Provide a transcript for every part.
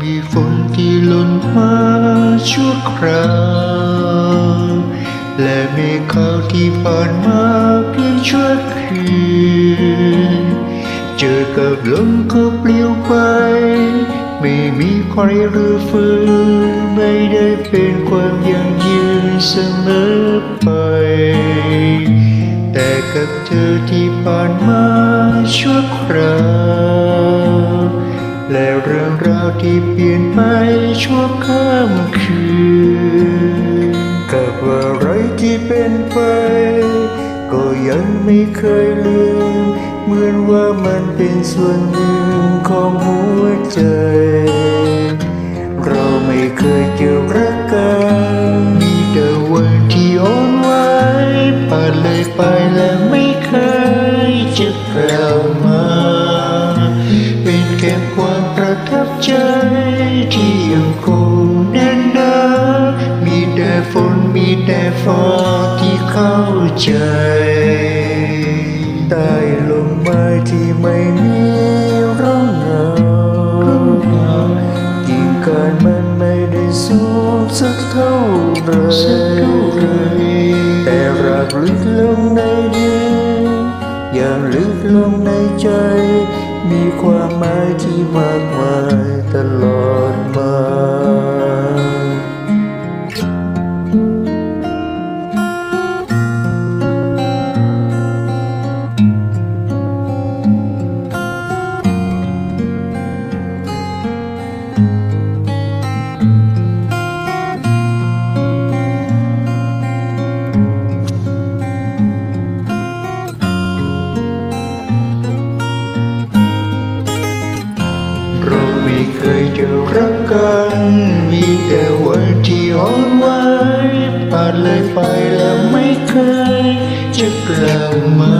มีฝนที่หล่นมาชั่วคราวและเมฆขาวที่ผ่านมาเพียงชั่วคืนเจอกับลมก็ปลิวไป ไม่มีใครรื้อฟื้นไม่ได้เป็นความยั่งยืนเสมอไป แต่กับเธอที่ผ่านมาชั่วคราว และเรื่องราวที่เปลี่ยนไปชั่วข้ามคืนกับอะไรที่เป็นไป ก็ยังไม่เคยลืม เหมือนว่ามันเป็นส่วนหนึ่งของหัวใจ เราไม่เคยเจอรั ใจที่ยังคงแน่นหนามีแต่ฝนมีแต่ฟ้าที่เข้าใจใต้ลมไม้ที่ไม่มีร่องเงากิ่งก้านมันไม่ได้สูงสักเท่าไรแต่รักลึกลงในดินอย่างลึกลงในใจ มีความหมายที่มากมาย ตล เราไม่เคยจะรักกัน มีแต่วันที่อ่อนไหวผ่านเลยไปแล้วไม่เคยจะกลับมา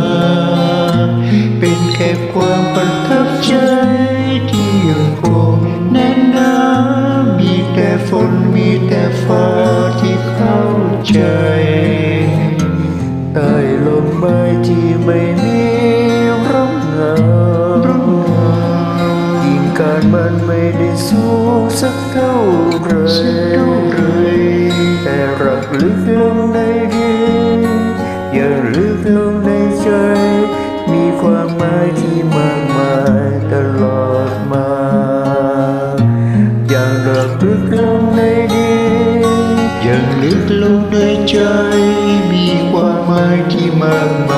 เป็นแค่ความประทับใจที่ยังคงแน่นหนามีแต่ฝนมีแต่ฟ้าที่เข้าใจใต้ลมไม้ที่ไม่มี มันไม่ได้สูงสักเท่าไรแต่รักลึกลงในดียังลึกลงในใจ มีความหมายที่มากมายตลอดมายังรักลึกลงในดียังลึกลงในใจ มีความหมายที่มากมาย